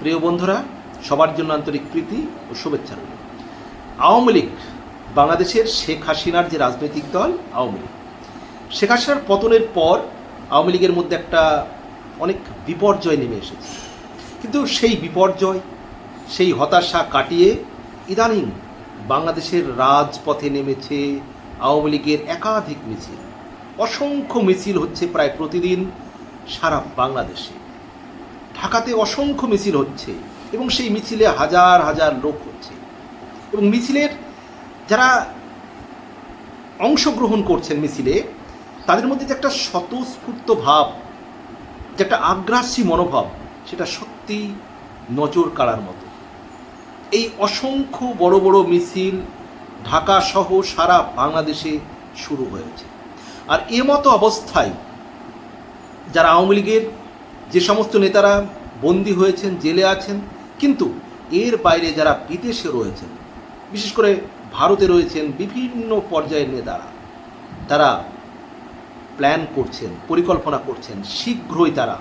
প্রিয় বন্ধুরা, সবার জন্য আন্তরিক প্রীতি ও শুভেচ্ছা রইল। আওয়ামী লীগ বাংলাদেশের শেখ হাসিনার যে রাজনৈতিক দল, আওয়ামী লীগ। শেখ হাসিনার পতনের পর আওয়ামী লীগের মধ্যে একটা অনেক বিপর্যয় নেমে এসেছে। কিন্তু সেই বিপর্যয়, সেই হতাশা কাটিয়ে ইদানিং বাংলাদেশের রাজপথে নেমেছে আওয়ামী লীগের একাধিক মিছিল। অসংখ্য মিছিল হচ্ছে প্রায় প্রতিদিন সারা বাংলাদেশে। ঢাকাতে অসংখ্য মিছিল হচ্ছে এবং সেই মিছিলে হাজার হাজার লোক হচ্ছে। এবং মিছিলের যারা অংশগ্রহণ করছেন মিছিলে, তাদের মধ্যে যে একটা স্বতঃস্ফূর্ত ভাব, যে একটা আগ্রাসী মনোভাব, সেটা সত্যি নজর কাড়ার মতো। এই অসংখ্য বড় বড় মিছিল ঢাকা সহ সারা বাংলাদেশে শুরু হয়েছে। আর এ মতো অবস্থায় যারা আওয়ামী লীগের যে সমস্ত নেতারা বন্দী হয়েছেন, জেলে আছেন, কিন্তু এর বাইরে যারা বিদেশে রয়েছেন, বিশেষ করে ভারতে রয়েছেন বিভিন্ন পর্যায়ের নেতারা, তারা প্ল্যান করছেন, পরিকল্পনা করছেন, শীঘ্রই তারা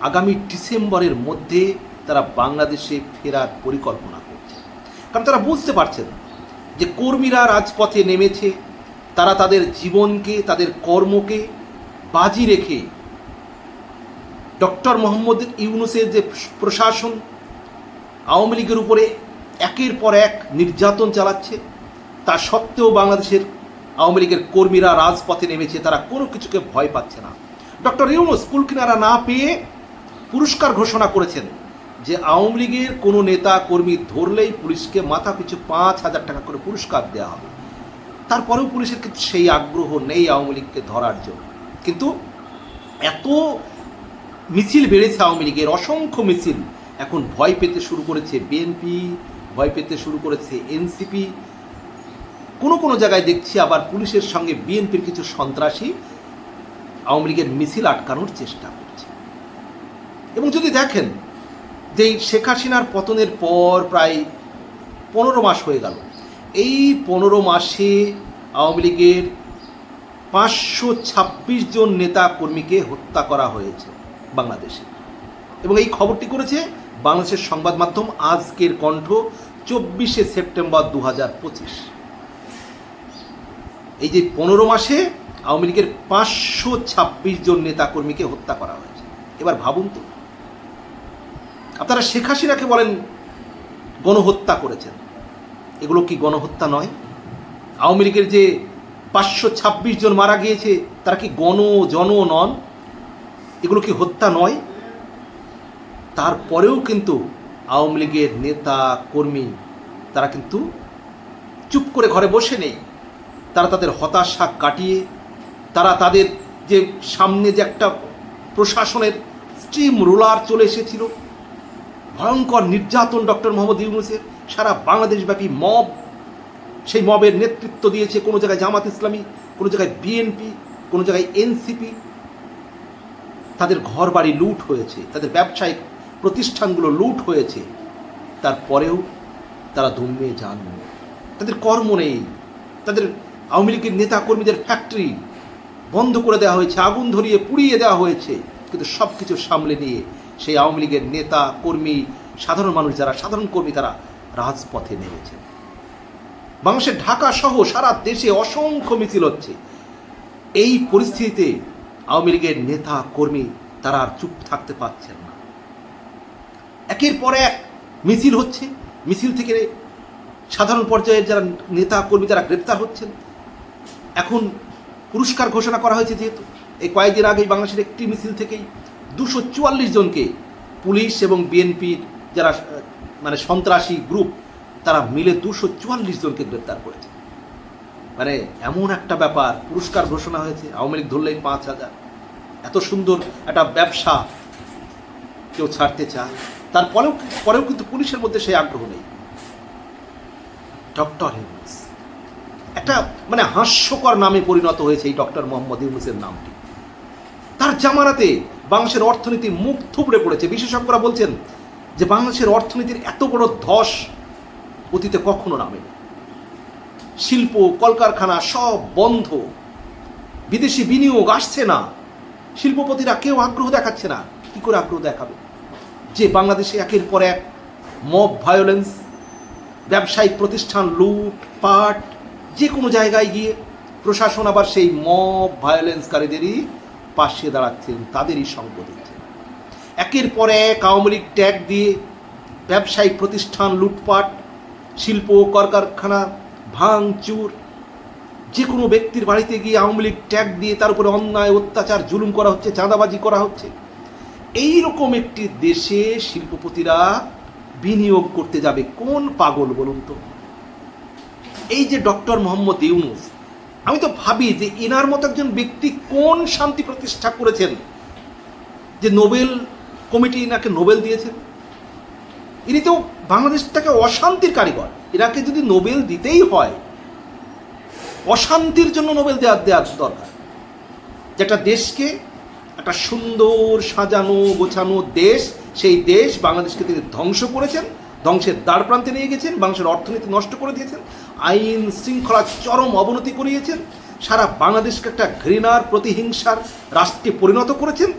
আগামী ডিসেম্বরের মধ্যে তারা বাংলাদেশে ফেরার পরিকল্পনা করছে কারণ তারা বুঝতে পারছেন যে কর্মীরা রাজপথে নেমেছে, তারা তাদের জীবনকে, তাদের কর্মকে বাজি রেখে ডক্টর মোহাম্মদ ইউনুসের যে প্রশাসন, আওয়ামী লীগের উপরে একের পর এক নির্যাতন চালাচ্ছে, তা সত্ত্বেও বাংলাদেশের আওয়ামী লীগের কর্মীরা রাজপথে নেমেছে, তারা কোনো কিছুকে ভয় পাচ্ছে না। ডক্টর ইউনুস কুল কিনারা না পেয়ে পুরস্কার ঘোষণা করেছেন যে আওয়ামী লীগের কোনো নেতা কর্মী ধরলেই পুলিশকে মাথা পিছু পাঁচ হাজার টাকা করে পুরস্কার দেওয়া হবে। তারপরেও পুলিশের কিন্তু সেই আগ্রহ নেই আওয়ামী লীগকে ধরার জন্য। কিন্তু এত মিছিল বেড়েছে আওয়ামী লীগের, অসংখ্য মিছিল। এখন ভয় পেতে শুরু করেছে বিএনপি ভয় পেতে শুরু করেছে এনসিপি কোনো কোনো জায়গায় দেখছি আবার পুলিশের সঙ্গে বিএনপির কিছু সন্ত্রাসী আওয়ামী লীগের মিছিল আটকানোর চেষ্টা করছে। এবং যদি দেখেন যে শেখ হাসিনার পতনের পর প্রায় পনেরো মাস হয়ে গেল, এই পনেরো মাসে আওয়ামী লীগের পাঁচশো ছাব্বিশ জন নেতা কর্মীকে হত্যা করা হয়েছে। বাংলাদেশে। এবং এই খবরটি করেছে বাংলাদেশের সংবাদ মাধ্যম আজকের কণ্ঠ, চব্বিশে সেপ্টেম্বর দু হাজার পঁচিশ। এই যে পনেরো মাসে আওয়ামী লীগের পাঁচশো ছাব্বিশ জন নেতা কর্মীকে হত্যা করা হয়েছে। এবার ভাবুন তো। আপনারা শেখ হাসিনাকে বলেন গণহত্যা করেছেন। এগুলো কি গণহত্যা নয়? আওয়ামী লীগের যে পাঁচশো ছাব্বিশ জন মারা গিয়েছে, তারা কি গণ জন নন? এগুলো কি হত্যা নয়? তারপরেও কিন্তু আওয়ামী লীগের নেতা, কর্মী, তারা কিন্তু চুপ করে ঘরে বসে নেই। তারা তাদের হতাশা কাটিয়ে, তারা তাদের যে সামনে যে একটা প্রশাসনের স্ট্রিম রোলার চলে এসেছিল, ভয়ঙ্কর নির্যাতন ডক্টর মোহাম্মদ ইউনুসের, সারা বাংলাদেশব্যাপী মব, সেই মবের নেতৃত্ব দিয়েছে কোনো জায়গায় জামাত ইসলামী, কোনো জায়গায় বিএনপি, কোনো জায়গায় এনসিপি তাদের ঘর বাড়ি লুট হয়েছে, তাদের ব্যবসায়িক প্রতিষ্ঠানগুলো লুট হয়েছে, তারপরেও তারা দমিয়ে যান তাদের কর্ম নেই, তাদের আওয়ামী লীগের নেতা কর্মীদের ফ্যাক্টরি বন্ধ করে দেওয়া হয়েছে, আগুন ধরিয়ে পুড়িয়ে দেওয়া হয়েছে। কিন্তু সব কিছু সামলে নিয়ে সেই আওয়ামী লীগের নেতা কর্মী সাধারণ মানুষ যারা, সাধারণ কর্মী তারা রাজপথে নেমেছে বাংলাদেশের ঢাকা সহ সারা দেশে অসংখ্য মিছিল হচ্ছে। এই পরিস্থিতিতে আওয়ামী লীগের নেতা কর্মী তারা আর চুপ থাকতে পারছেন না। একের পর এক মিছিল হচ্ছে। মিছিল থেকে সাধারণ পর্যায়ের যারা নেতা কর্মী যারা গ্রেপ্তার হচ্ছেন। এখন পুরস্কার ঘোষণা করা হয়েছে যেহেতু এই কয়েকদিন আগেই বাংলাদেশের একটি মিছিল থেকেই দুশো চুয়াল্লিশ জনকে পুলিশ এবং বিএনপির যারা মানে সন্ত্রাসী গ্রুপ তারা মিলে দুশো চুয়াল্লিশ জনকে গ্রেপ্তার করেছে। মানে এমন একটা ব্যাপার, পুরস্কার ঘোষণা হয়েছে, আওয়ামী লীগ ধরলেই পাঁচ হাজার। এত সুন্দর একটা ব্যবসা কেউ ছাড়তে চায়। তারপরেও, পরেও কিন্তু পুলিশের মধ্যে সেই আগ্রহ নেই। ডক্টর ইউনুস, একটা মানে হাস্যকর নামে পরিণত হয়েছে এই ডক্টর মোহাম্মদ ইউনুসের নামটি। তার জামানাতে বাংলাদেশের অর্থনীতি মুখ থুবড়ে পড়েছে। বিশেষজ্ঞরা বলছেন যে বাংলাদেশের অর্থনীতির এত বড় ধস অতীতে কখনো নামেনি। শিল্প, কলকারখানা সব বন্ধ। বিদেশি বিনিয়োগ আসছে না। শিল্পপতিরা কেউ আগ্রহ দেখাচ্ছে না। কি করে আগ্রহ দেখাবে? যে বাংলাদেশে একের পর এক মব ভায়োলেন্স ব্যবসায়িক প্রতিষ্ঠান লুট, পাট, যে কোনো জায়গায় গিয়ে প্রশাসন আবার সেই মব ভায়োলেন্সকারীদেরই পাশে দাঁড়াচ্ছেন, তাদেরই সঙ্গ দিচ্ছেন। একের পর এক আওয়ামী লীগ ট্যাগ দিয়ে ব্যবসায়িক প্রতিষ্ঠান লুটপাট, শিল্প, কলকারখানা ভাঙচুর। যে কোনো ব্যক্তির বাড়িতে গিয়ে আওয়ামী লীগ ট্যাগ দিয়ে তার উপরে অন্যায়, অত্যাচার, জুলুম করা হচ্ছে, চাঁদাবাজি করা হচ্ছে। এই রকম একটি দেশে শিল্পপতিরা বিনিয়োগ করতে যাবে কোন পাগল বলুন তো? এই যে ডক্টর মোহাম্মদ ইউনুস, আমি তো ভাবি যে এনার মতো একজন ব্যক্তি কোন শান্তি প্রতিষ্ঠা করেছেন যে নোবেল কমিটি এনাকে নোবেল দিয়েছেন? ইনি তো বাংলাদেশটাকে অশান্তির কারিগর। এনাকে যদি নোবেল দিতেই হয়, অশান্তির জন্য নোবেল দেওয়ার দেওয়ার দরকার। যেটা দেশকে একটা সুন্দর সাজানো, গোছানো দেশ, সেই দেশ বাংলাদেশকে তিনি ধ্বংস করেছেন, ধ্বংসের দ্বার প্রান্তে নিয়ে গেছেন, বাংলাদেশের অর্থনীতি নষ্ট করে দিয়েছেন, আইন শৃঙ্খলা চরম অবনতি করিয়েছেন, সারা বাংলাদেশকে একটা ঘৃণার, প্রতিহিংসার রাষ্ট্রে পরিণত করেছেন,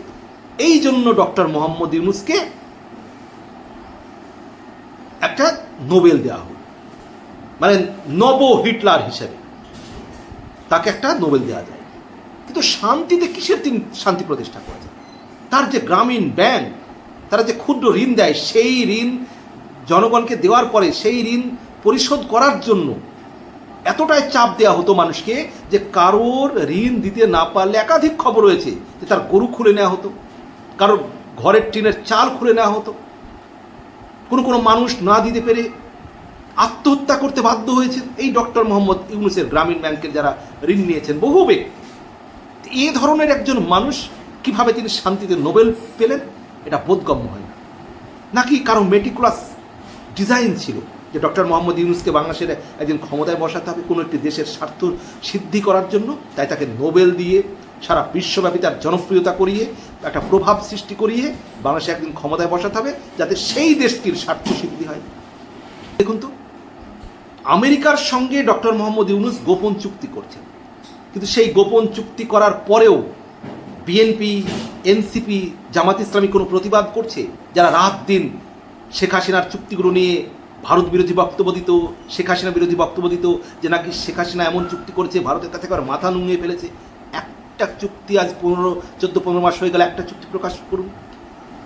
এই জন্য ডক্টর মোহাম্মদ ইউনুসকে একটা নোবেল দেওয়া হল। মানে নব হিটলার হিসেবে তাকে একটা নোবেল দেওয়া যায়। কিন্তু শান্তিতে কিসের তিনি শান্তি প্রতিষ্ঠা করা যায় তার যে গ্রামীণ ব্যাংক, তারা যে ক্ষুদ্র ঋণ দেয়, সেই ঋণ জনগণকে দেওয়ার পরে সেই ঋণ পরিশোধ করার জন্য এতটাই চাপ দেওয়া হতো মানুষকে যে কারোর ঋণ দিতে না পারলে একাধিক খবর রয়েছে যে তার গরু খুলে নেওয়া হতো, কারোর ঘরের টিনের চাল খুলে নেওয়া হতো। কোনো কোনো মানুষ না দিতে পেরে আত্মহত্যা করতে বাধ্য হয়েছে এই ডক্টর মোহাম্মদ ইউনুসের গ্রামীণ ব্যাংকের যারা ঋণ নিয়েছেন বহু ব্যক্তি। এ ধরনের একজন মানুষ কীভাবে তিনি শান্তিতে নোবেল পেলেন, এটা বোধগম্য হয় না। নাকি কারও মেটিকুলাস ডিজাইন ছিল যে ডক্টর মোহাম্মদ ইউনুসকে বাংলাদেশের একদিন ক্ষমতায় বসাতে হবে কোনো একটি দেশের স্বার্থ সিদ্ধি করার জন্য? তাই তাকে নোবেল দিয়ে সারা বিশ্বব্যাপী তার জনপ্রিয়তা করিয়ে, একটা প্রভাব সৃষ্টি করিয়ে বাংলাদেশে একদিন ক্ষমতায় বসাতে হবে যাতে সেই দেশটির স্বার্থ সিদ্ধি হয়। দেখুন তো, আমেরিকার সঙ্গে ডক্টর মোহাম্মদ ইউনুস গোপন চুক্তি করছেন। কিন্তু সেই গোপন চুক্তি করার পরেও বিএনপি, এনসিপি, জামাত ইসলামী কোনো প্রতিবাদ করছে? যারা রাত দিন শেখ হাসিনার চুক্তিগুলো নিয়ে ভারত বিরোধী বক্তব্য দিত, শেখ হাসিনা বিরোধী বক্তব্য দিত যে, নাকি শেখ হাসিনা এমন চুক্তি করেছে, ভারতের কাছে একবার মাথা নুঙিয়ে ফেলেছে? একটা চুক্তি আজ পনেরো, চোদ্দ, পনেরো মাস হয়ে গেলে, একটা চুক্তি প্রকাশ করুন।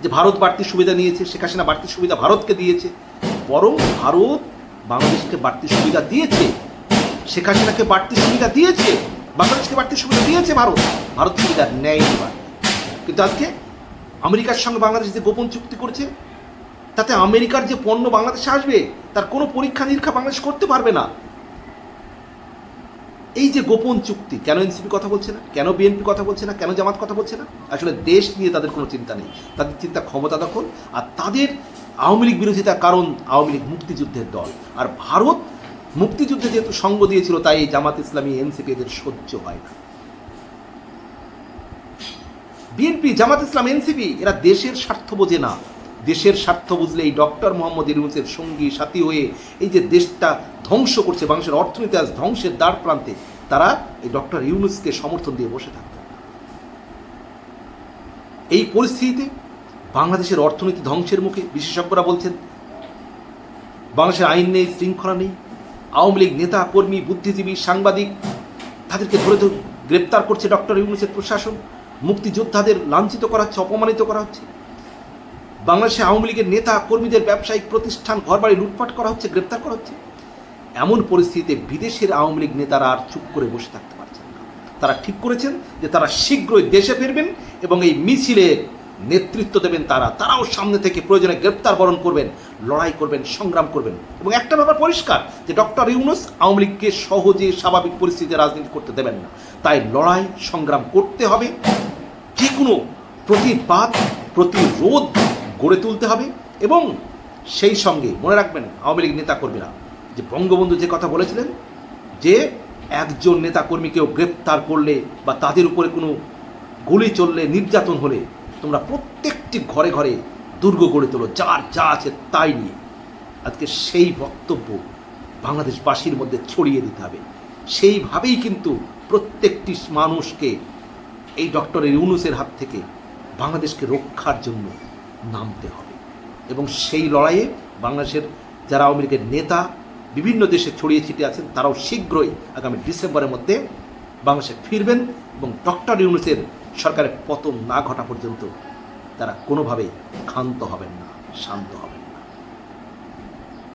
যে ভারত বাড়তি সুবিধা নিয়েছে, শেখ হাসিনা বাড়তি সুবিধা ভারতকে দিয়েছে, বরং ভারত বাংলাদেশকে বাড়তি সুবিধা দিয়েছে, শেখ হাসিনাকে বাড়তি সুবিধা দিয়েছে, বাংলাদেশকে বাড়তি সুবিধা দিয়েছে ভারত ভারত সুবিধা নেয় এবার। কিন্তু আজকে আমেরিকার সঙ্গে বাংলাদেশ যে গোপন চুক্তি করছে, তাতে আমেরিকার যে পণ্য বাংলাদেশে আসবে, তার কোনো পরীক্ষা নিরীক্ষা বাংলাদেশ করতে পারবে না। এই যে গোপন চুক্তি, কেন এনসিপি কথা বলছে না? কেন বিএনপি কথা বলছে না? কেন জামাত কথা বলছে না? আসলে দেশ নিয়ে তাদের কোনো চিন্তা নেই। তাদের চিন্তা ক্ষমতা দখল আর তাদের আওয়ামী লীগ বিরোধিতার কারণ আওয়ামী লীগ মুক্তিযুদ্ধের দল। আর ভারত মুক্তিযুদ্ধে যেহেতু সঙ্গ দিয়েছিল, তাই এই জামাত ইসলামী, এনসিপি এদের সহ্য হয় না। বিএনপি, জামাত ইসলাম, এনসিপি, এরা দেশের স্বার্থ বোঝে না। দেশের স্বার্থ বুঝলে এই ডক্টর মোহাম্মদ ইউনুসের সঙ্গী, সাথী হয়ে এই যে দেশটা ধ্বংস করছে, বাংলাদেশের অর্থনীতি আজ ধ্বংসের দ্বার প্রান্তে, তারা এই ডক্টর ইউনুসকে সমর্থন দিয়ে বসে থাকত এই পরিস্থিতিতে বাংলাদেশের অর্থনীতি ধ্বংসের মুখে বিশেষজ্ঞরা বলছেন, বাংলাদেশের আইন নেই, শৃঙ্খলা নেই, আওয়ামী লীগ নেতা, কর্মী, বুদ্ধিজীবী, সাংবাদিক, তাদেরকে ধরে ধরে গ্রেপ্তার করছে ডক্টর ইউনুসের প্রশাসন, মুক্তিযোদ্ধাদের লাঞ্ছিত করা হচ্ছে, অপমানিত করা হচ্ছে। বাংলাদেশে আওয়ামী লীগের নেতা, কর্মীদের ব্যবসায়িক প্রতিষ্ঠান, ঘরবাড়ি লুটপাট করা হচ্ছে, গ্রেপ্তার করা হচ্ছে। এমন পরিস্থিতিতে বিদেশের আওয়ামী লীগ নেতারা আর চুপ করে বসে থাকতে পারছেন না। তারা ঠিক করেছেন যে তারা শীঘ্রই দেশে ফিরবেন এবং এই মিছিলের নেতৃত্ব দেবেন তারা। তারাও সামনে থেকে প্রয়োজনে গ্রেপ্তার বরণ করবেন, লড়াই করবেন, সংগ্রাম করবেন। এবং একটা ব্যাপার পরিষ্কার, যে ডক্টর ইউনুস আওয়ামী লীগকে সহজে স্বাভাবিক পরিস্থিতিতে রাজনীতি করতে দেবেন না। তাই লড়াই, সংগ্রাম করতে হবে। যে কোনো প্রতিবাদ, প্রতিরোধ গড়ে তুলতে হবে এবং সেই সঙ্গে মনে রাখবেন আওয়ামী লীগ নেতা কর্মীরা যে বঙ্গবন্ধু যে কথা বলেছিলেন, যে একজন নেতা কর্মীকেও গ্রেপ্তার করলে বা তাদের উপরে কোনো গুলি চললে, নির্যাতন হলে তোমরা প্রত্যেকটি ঘরে ঘরে দুর্গ গড়ে তোলো, যার যা আছে তাই নিয়ে। আজকে সেই বক্তব্য বাংলাদেশবাসীর মধ্যে ছড়িয়ে দিতে হবে। সেইভাবেই কিন্তু প্রত্যেকটি মানুষকে এই ডক্টর ইউনুসের হাত থেকে বাংলাদেশকে রক্ষার জন্য নামতে হবে। এবং সেই লড়াইয়ে বাংলাদেশের যারা আওয়ামী লীগের নেতা, বিভিন্ন দেশে ছড়িয়ে ছিটিয়ে আছেন, তারাও শীঘ্রই আগামী ডিসেম্বরের মধ্যে বাংলাদেশে ফিরবেন এবং ডক্টর ইউনুসের সরকারের পতন না ঘটা পর্যন্ত তারা কোনোভাবেই ক্ষান্ত হবেন না, শান্ত হবেন।